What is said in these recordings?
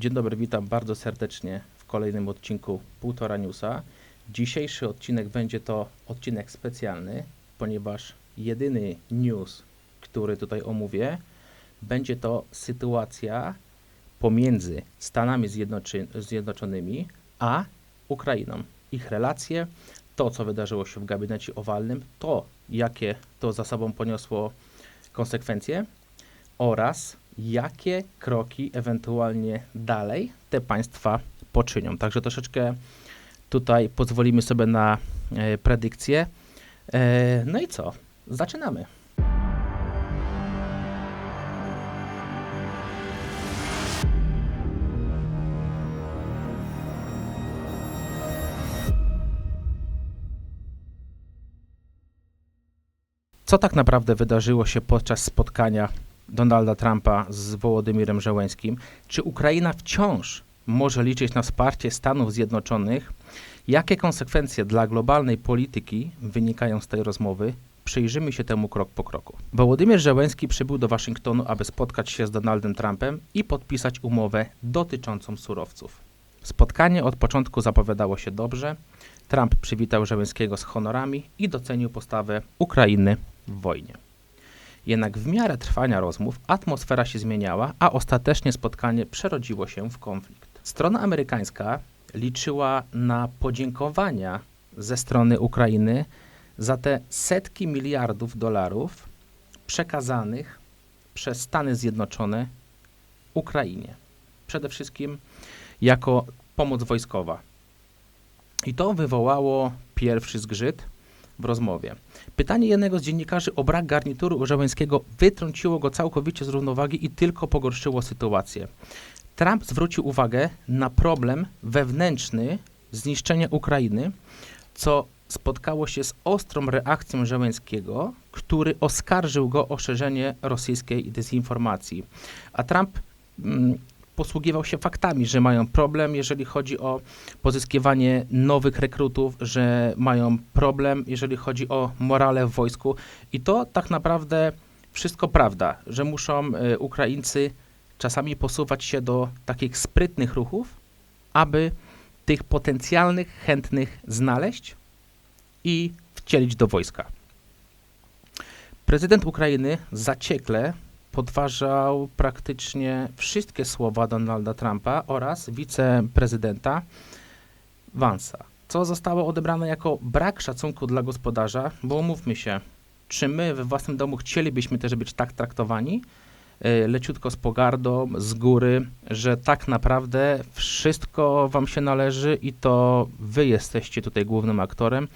Dzień dobry, witam bardzo serdecznie w kolejnym odcinku Półtora Newsa. Dzisiejszy odcinek będzie to odcinek specjalny, ponieważ jedyny news, który tutaj omówię, będzie to sytuacja pomiędzy Stanami Zjednoczy Zjednoczonymi a Ukrainą. Ich relacje, to co wydarzyło się w gabinecie owalnym, to jakie to za sobą poniosło konsekwencje oraz jakie kroki ewentualnie dalej te państwa poczynią. Także troszeczkę tutaj pozwolimy sobie na e, predykcję. E, no i co? Zaczynamy. Co tak naprawdę wydarzyło się podczas spotkania Donalda Trumpa z Wołodymirem Żeleńskim? Czy Ukraina wciąż może liczyć na wsparcie Stanów Zjednoczonych? Jakie konsekwencje dla globalnej polityki wynikają z tej rozmowy? Przyjrzymy się temu krok po kroku. Wołodymyr Żeleński przybył do Waszyngtonu, aby spotkać się z Donaldem Trumpem i podpisać umowę dotyczącą surowców. Spotkanie od początku zapowiadało się dobrze. Trump przywitał Żeleńskiego z honorami i docenił postawę Ukrainy w wojnie. Jednak w miarę trwania rozmów atmosfera się zmieniała, a ostatecznie spotkanie przerodziło się w konflikt. Strona amerykańska liczyła na podziękowania ze strony Ukrainy za te setki miliardów dolarów przekazanych przez Stany Zjednoczone Ukrainie. Przede wszystkim jako pomoc wojskowa. I to wywołało pierwszy zgrzyt w rozmowie. Pytanie jednego z dziennikarzy o brak garnituru Żeleńskiego wytrąciło go całkowicie z równowagi i tylko pogorszyło sytuację. Trump zwrócił uwagę na problem wewnętrzny zniszczenia Ukrainy, co spotkało się z ostrą reakcją Żeleńskiego, który oskarżył go o szerzenie rosyjskiej dezinformacji. A Trump mm, posługiwał się faktami, że mają problem, jeżeli chodzi o pozyskiwanie nowych rekrutów, że mają problem, jeżeli chodzi o morale w wojsku. I to tak naprawdę wszystko prawda, że muszą y, Ukraińcy czasami posuwać się do takich sprytnych ruchów, aby tych potencjalnych chętnych znaleźć i wcielić do wojska. Prezydent Ukrainy zaciekle podważał praktycznie wszystkie słowa Donalda Trumpa oraz wiceprezydenta Vansa, co zostało odebrane jako brak szacunku dla gospodarza, bo umówmy się, czy my we własnym domu chcielibyśmy też być tak traktowani, y, leciutko z pogardą, z góry, że tak naprawdę wszystko wam się należy i to wy jesteście tutaj głównym aktorem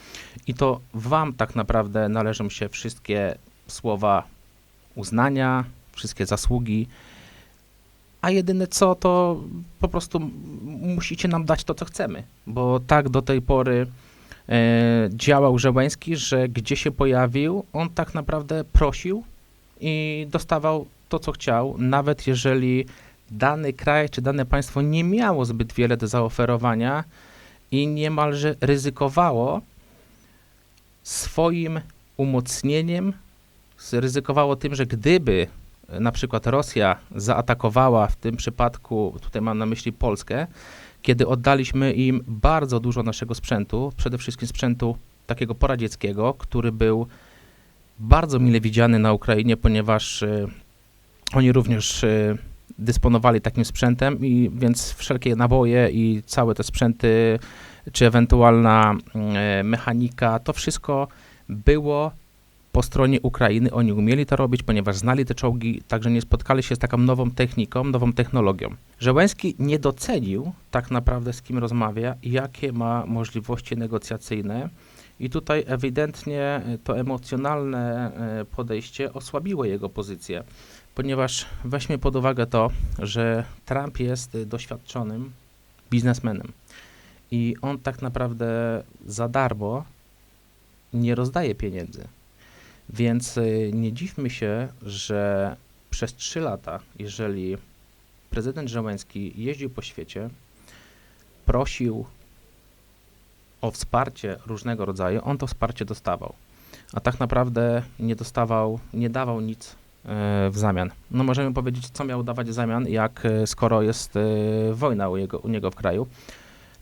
i to wam tak naprawdę należą się wszystkie słowa uznania, wszystkie zasługi, a jedyne co, to po prostu musicie nam dać to, co chcemy, bo tak do tej pory e, działał Żeleński, że gdzie się pojawił, on tak naprawdę prosił i dostawał to, co chciał, nawet jeżeli dany kraj czy dane państwo nie miało zbyt wiele do zaoferowania i niemalże ryzykowało swoim umocnieniem, ryzykowało tym, że gdyby na przykład Rosja zaatakowała, w tym przypadku, tutaj mam na myśli Polskę, kiedy oddaliśmy im bardzo dużo naszego sprzętu, przede wszystkim sprzętu takiego poradzieckiego, który był bardzo mile widziany na Ukrainie, ponieważ e, oni również e, dysponowali takim sprzętem i więc wszelkie naboje i całe te sprzęty, czy ewentualna e, mechanika, to wszystko było po stronie Ukrainy. Oni umieli to robić, ponieważ znali te czołgi, także nie spotkali się z taką nową techniką, nową technologią. Żeleński nie docenił tak naprawdę z kim rozmawia, jakie ma możliwości negocjacyjne i tutaj ewidentnie e, to emocjonalne e, podejście osłabiło jego pozycję, ponieważ weźmy pod uwagę to, że Trump jest doświadczonym biznesmenem i on tak naprawdę za darmo nie rozdaje pieniędzy. Więc y, nie dziwmy się, że przez 3 lata, jeżeli prezydent Żeleński jeździł po świecie, prosił o wsparcie różnego rodzaju, on to wsparcie dostawał. A tak naprawdę nie dostawał, nie dawał nic w zamian? No możemy powiedzieć, co miał dawać w zamian, jak e, skoro jest wojna u, jego, u niego w kraju.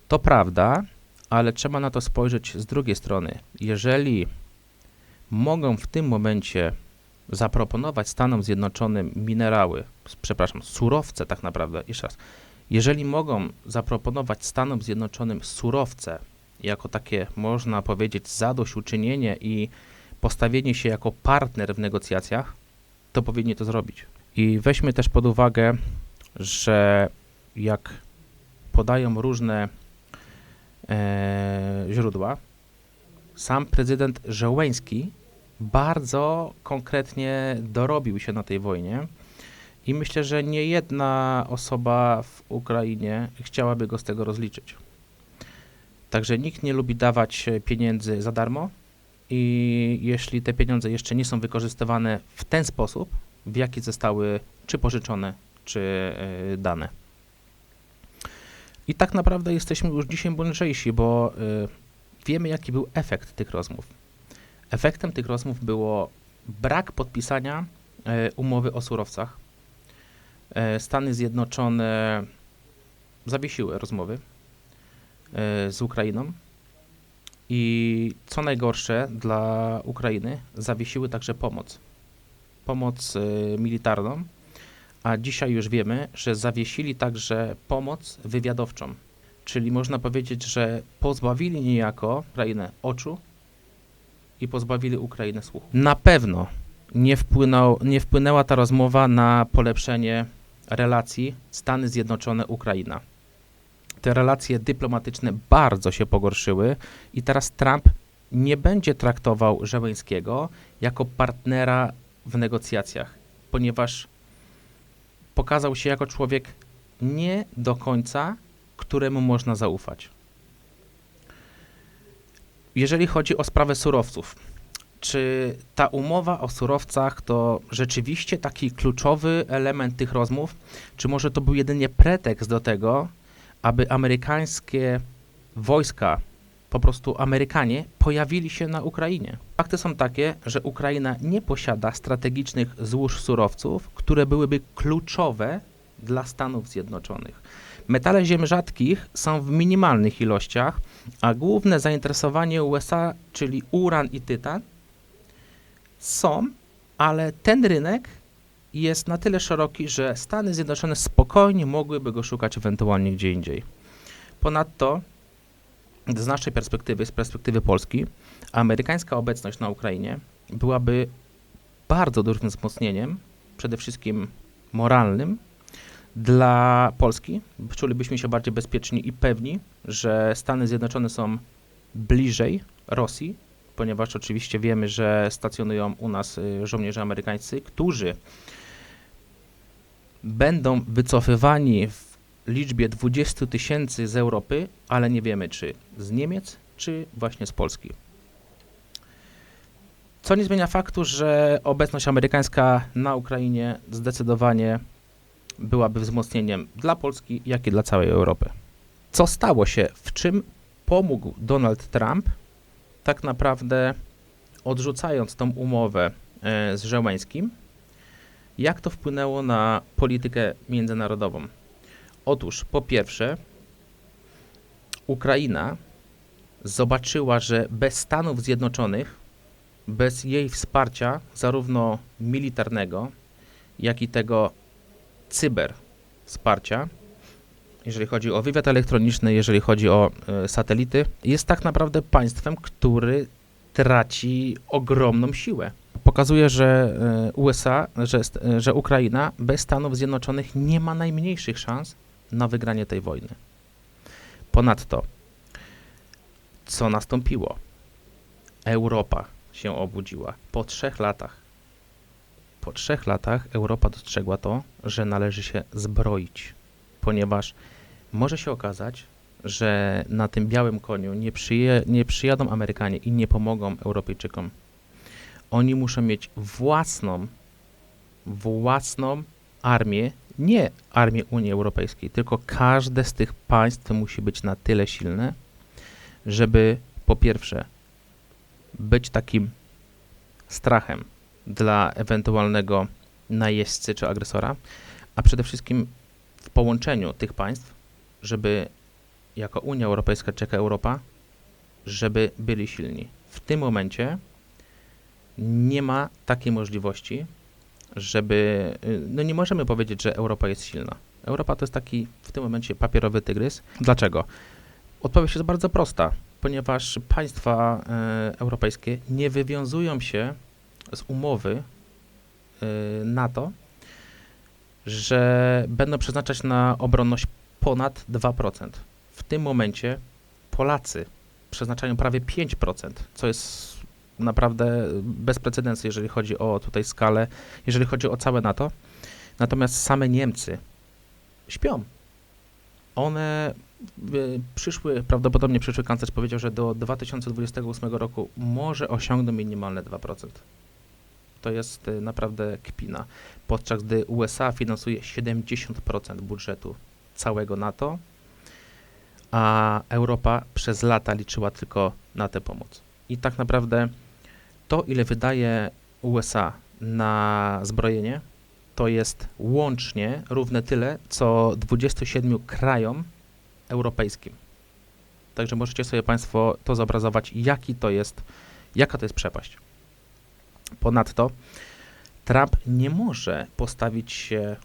To prawda, ale trzeba na to spojrzeć z drugiej strony. Jeżeli mogą w tym momencie zaproponować Stanom Zjednoczonym minerały, przepraszam, surowce tak naprawdę, jeszcze raz, jeżeli mogą zaproponować Stanom Zjednoczonym surowce jako takie, można powiedzieć, zadośćuczynienie i postawienie się jako partner w negocjacjach, to powinni to zrobić. I weźmy też pod uwagę, że jak podają różne e, źródła, sam prezydent Żołęski bardzo konkretnie dorobił się na tej wojnie i myślę, że nie jedna osoba w Ukrainie chciałaby go z tego rozliczyć. Także nikt nie lubi dawać e, pieniędzy za darmo i jeśli te pieniądze jeszcze nie są wykorzystywane w ten sposób, w jaki zostały czy pożyczone, czy e, dane. I tak naprawdę jesteśmy już dzisiaj mądrzejsi, bo y, wiemy, jaki był efekt tych rozmów. Efektem tych rozmów było brak podpisania e, umowy o surowcach. E, Stany Zjednoczone zawiesiły rozmowy e, z Ukrainą i co najgorsze dla Ukrainy, zawiesiły także pomoc. Pomoc militarną, a dzisiaj już wiemy, że zawiesili także pomoc wywiadowczą. Czyli można powiedzieć, że pozbawili niejako Ukrainę oczu i pozbawili Ukrainę słuchu. Na pewno nie, wpłynął, nie wpłynęła ta rozmowa na polepszenie relacji Stany Zjednoczone-Ukraina. Te relacje dyplomatyczne bardzo się pogorszyły i teraz Trump nie będzie traktował Żeleńskiego jako partnera w negocjacjach, ponieważ pokazał się jako człowiek nie do końca, któremu można zaufać. Jeżeli chodzi o sprawę surowców, czy ta umowa o surowcach to rzeczywiście taki kluczowy element tych rozmów, czy może to był jedynie pretekst do tego, aby amerykańskie wojska, po prostu Amerykanie, pojawili się na Ukrainie? Fakty są takie, że Ukraina nie posiada strategicznych złóż surowców, które byłyby kluczowe dla Stanów Zjednoczonych. Metale ziem rzadkich są w minimalnych ilościach, a główne zainteresowanie USA, czyli uran i tytan, są, ale ten rynek jest na tyle szeroki, że Stany Zjednoczone spokojnie mogłyby go szukać ewentualnie gdzie indziej. Ponadto, z naszej perspektywy, z perspektywy Polski, amerykańska obecność na Ukrainie byłaby bardzo dużym wzmocnieniem, przede wszystkim moralnym, dla Polski. Czulibyśmy się bardziej bezpieczni i pewni, że Stany Zjednoczone są bliżej Rosji, ponieważ oczywiście wiemy, że stacjonują u nas y, żołnierze amerykańscy, którzy będą wycofywani w liczbie 20 tysięcy z Europy, ale nie wiemy czy z Niemiec, czy właśnie z Polski. Co nie zmienia faktu, że obecność amerykańska na Ukrainie zdecydowanie byłaby wzmocnieniem dla Polski, jak i dla całej Europy. Co stało się, w czym pomógł Donald Trump, tak naprawdę odrzucając tą umowę e, z Żeleńskim, jak to wpłynęło na politykę międzynarodową? Otóż, po pierwsze, Ukraina zobaczyła, że bez Stanów Zjednoczonych, bez jej wsparcia, zarówno militarnego, jak i tego cyber wsparcia, jeżeli chodzi o wywiad elektroniczny, jeżeli chodzi o e, satelity, jest tak naprawdę państwem, który traci ogromną siłę. Pokazuje, że e, USA, że, że Ukraina bez Stanów Zjednoczonych nie ma najmniejszych szans na wygranie tej wojny. Ponadto, co nastąpiło? Europa się obudziła po trzech latach. Po trzech latach Europa dostrzegła to, że należy się zbroić, ponieważ może się okazać, że na tym białym koniu nie, przyje, nie przyjadą Amerykanie i nie pomogą Europejczykom. Oni muszą mieć własną, własną armię, nie armię Unii Europejskiej, tylko każde z tych państw musi być na tyle silne, żeby po pierwsze być takim strachem dla ewentualnego najeźdźcy czy agresora, a przede wszystkim w połączeniu tych państw, żeby jako Unia Europejska jako Europa, żeby byli silni. W tym momencie nie ma takiej możliwości, żeby. y, No nie możemy powiedzieć, że Europa jest silna. Europa to jest taki w tym momencie papierowy tygrys. Dlaczego? Odpowiedź jest bardzo prosta, ponieważ państwa e, europejskie nie wywiązują się z umowy e, NATO, że będą przeznaczać na obronność ponad 2%. W tym momencie Polacy przeznaczają prawie 5%, co jest naprawdę bez precedensu, jeżeli chodzi o tutaj skalę, jeżeli chodzi o całe NATO. Natomiast same Niemcy śpią. One y, przyszły, prawdopodobnie przyszły kanclerz powiedział, że do 2028 roku może osiągną minimalne 2%. To jest y, naprawdę kpina. Podczas gdy USA finansuje 70% budżetu całego NATO, a Europa przez lata liczyła tylko na tę pomoc. I tak naprawdę to, ile wydaje USA na zbrojenie, to jest łącznie równe tyle, co 27 krajom europejskim. Także możecie sobie Państwo to zobrazować, jaki to jest, jaka to jest przepaść. Ponadto Trump nie może postawić się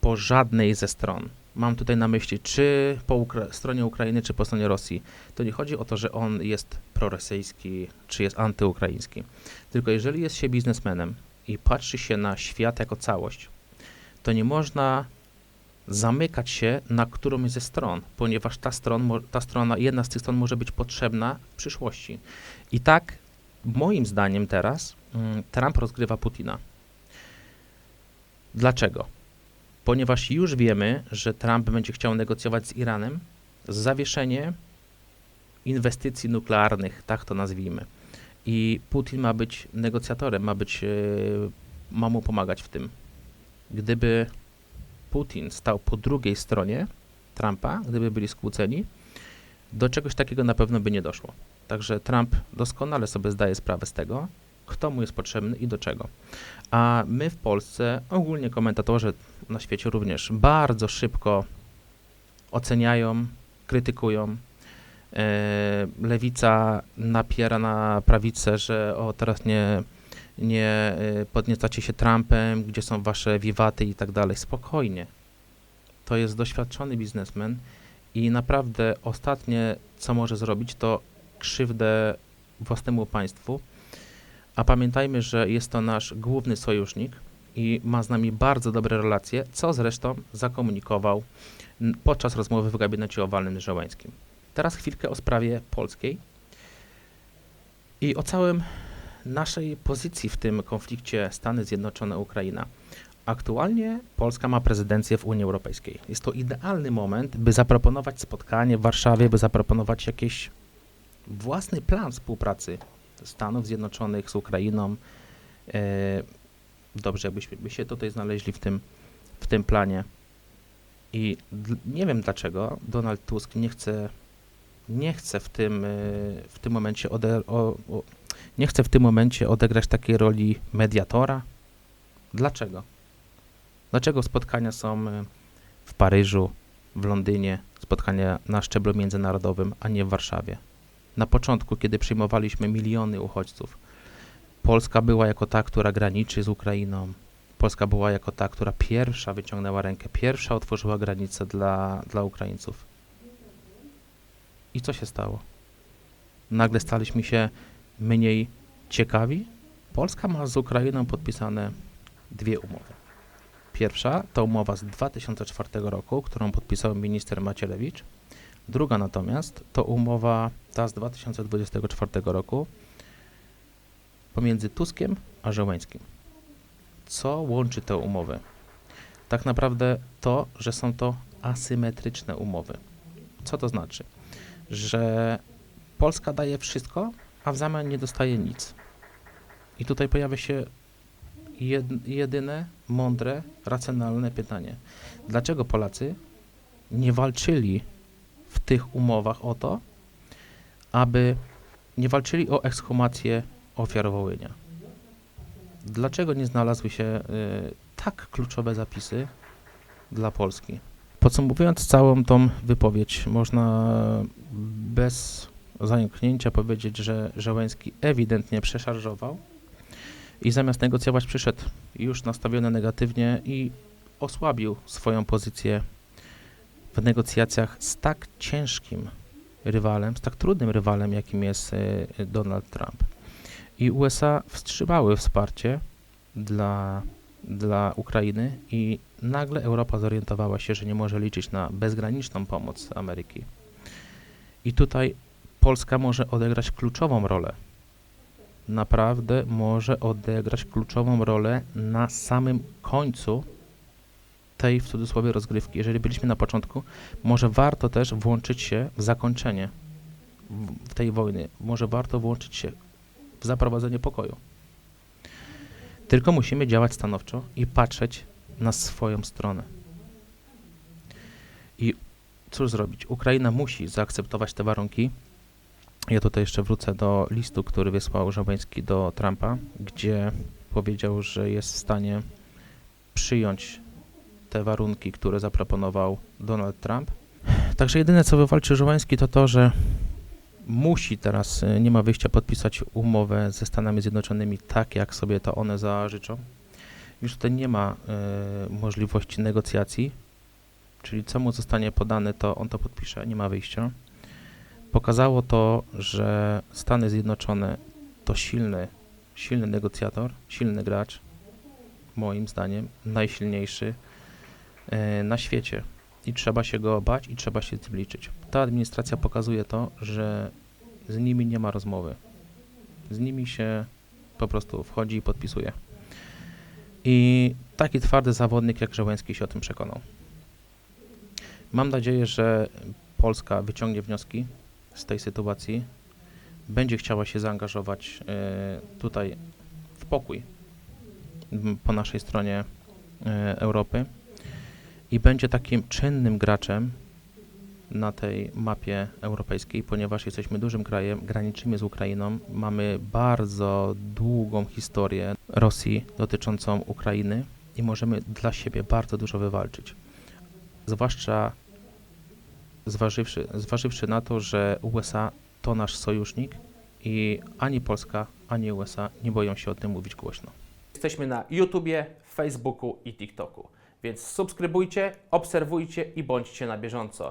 po żadnej ze stron. Mam tutaj na myśli, czy po Ukra- stronie Ukrainy, czy po stronie Rosji. To nie chodzi o to, że on jest prorosyjski, czy jest antyukraiński. Tylko jeżeli jest się biznesmenem i patrzy się na świat jako całość, to nie można zamykać się na którąś ze stron, ponieważ ta, stron, ta strona, jedna z tych stron może być potrzebna w przyszłości. I tak, moim zdaniem teraz, mm, Trump rozgrywa Putina. Dlaczego? Ponieważ już wiemy, że Trump będzie chciał negocjować z Iranem zawieszenie inwestycji nuklearnych, tak to nazwijmy. I Putin ma być negocjatorem, ma być, e, ma mu pomagać w tym. Gdyby Putin stał po drugiej stronie Trumpa, gdyby byli skłóceni, do czegoś takiego na pewno by nie doszło. Także Trump doskonale sobie zdaje sprawę z tego, kto mu jest potrzebny i do czego. A my w Polsce, ogólnie komentatorzy na świecie również, bardzo szybko oceniają, krytykują. E, lewica napiera na prawicę, że o teraz nie, nie e, podniecacie się Trumpem, gdzie są wasze wiwaty i tak dalej. Spokojnie. To jest doświadczony biznesmen i naprawdę ostatnie, co może zrobić, to krzywdę własnemu państwu. A pamiętajmy, że jest to nasz główny sojusznik i ma z nami bardzo dobre relacje, co zresztą zakomunikował podczas rozmowy w gabinecie owalnym Żołańskim. Teraz chwilkę o sprawie polskiej i o całym naszej pozycji w tym konflikcie Stany Zjednoczone-Ukraina. Aktualnie Polska ma prezydencję w Unii Europejskiej. Jest to idealny moment, by zaproponować spotkanie w Warszawie, by zaproponować jakiś własny plan współpracy Stanów Zjednoczonych z Ukrainą. E, dobrze, jakbyśmy by się tutaj znaleźli w tym, w tym planie. I nie wiem dlaczego Donald Tusk nie chce, nie chce w tym, e, w tym momencie ode, o, o, nie chce w tym momencie odegrać takiej roli mediatora. Dlaczego? Dlaczego spotkania są e, w Paryżu, w Londynie, spotkania na szczeblu międzynarodowym, a nie w Warszawie? Na początku, kiedy przyjmowaliśmy miliony uchodźców, Polska była jako ta, która graniczy z Ukrainą. Polska była jako ta, która pierwsza wyciągnęła rękę, pierwsza otworzyła granice dla, dla Ukraińców. I co się stało? Nagle staliśmy się mniej ciekawi? Polska ma z Ukrainą podpisane dwie umowy. Pierwsza to umowa z 2004 roku, którą podpisał minister Macierewicz. Druga natomiast to umowa ta z 2024 roku pomiędzy Tuskiem a Żołańskim. Co łączy te umowy? Tak naprawdę to, że są to asymetryczne umowy. Co to znaczy? Że Polska daje wszystko, a w zamian nie dostaje nic. I tutaj pojawia się jed- jedyne, mądre, racjonalne pytanie. Dlaczego Polacy nie walczyli w tych umowach o to, aby nie walczyli o ekshumację ofiar Wołynia? dlaczego nie znalazły się y, tak kluczowe zapisy dla Polski. Podsumowując całą tą wypowiedź, można bez zająknięcia powiedzieć, że Żołęski ewidentnie przeszarżował i zamiast negocjować przyszedł już nastawiony negatywnie i osłabił swoją pozycję w negocjacjach z tak ciężkim rywalem, z tak trudnym rywalem, jakim jest y, Donald Trump. I USA wstrzymały wsparcie dla, dla Ukrainy i nagle Europa zorientowała się, że nie może liczyć na bezgraniczną pomoc Ameryki. I tutaj Polska może odegrać kluczową rolę. Naprawdę może odegrać kluczową rolę na samym końcu tej w cudzysłowie rozgrywki. Jeżeli byliśmy na początku, może warto też włączyć się w zakończenie w- tej wojny. Może warto włączyć się w zaprowadzenie pokoju. Tylko musimy działać stanowczo i patrzeć na swoją stronę. I cóż zrobić? Ukraina musi zaakceptować te warunki. Ja tutaj jeszcze wrócę do listu, który wysłał Żabański do Trumpa, gdzie powiedział, że jest w stanie przyjąć te warunki, które zaproponował Donald Trump. Także jedyne, co wywalczy Żołański, to to, że musi teraz, y, nie ma wyjścia, podpisać umowę ze Stanami Zjednoczonymi tak, jak sobie to one zażyczą. Już tutaj nie ma y, możliwości negocjacji, czyli co mu zostanie podane, to on to podpisze, nie ma wyjścia. Pokazało to, że Stany Zjednoczone to silny, silny negocjator, silny gracz, moim zdaniem najsilniejszy na świecie i trzeba się go bać i trzeba się z tym liczyć. Ta administracja pokazuje to, że z nimi nie ma rozmowy. Z nimi się po prostu wchodzi i podpisuje. I taki twardy zawodnik jak Żołęski się o tym przekonał. Mam nadzieję, że Polska wyciągnie wnioski z tej sytuacji, będzie chciała się zaangażować e, tutaj w pokój po naszej stronie e, Europy i będzie takim czynnym graczem na tej mapie europejskiej, ponieważ jesteśmy dużym krajem, graniczymy z Ukrainą, mamy bardzo długą historię Rosji dotyczącą Ukrainy i możemy dla siebie bardzo dużo wywalczyć. Zwłaszcza zważywszy, zważywszy na to, że USA to nasz sojusznik i ani Polska, ani USA nie boją się o tym mówić głośno. Jesteśmy na YouTubie, Facebooku i TikToku. Więc subskrybujcie, obserwujcie i bądźcie na bieżąco.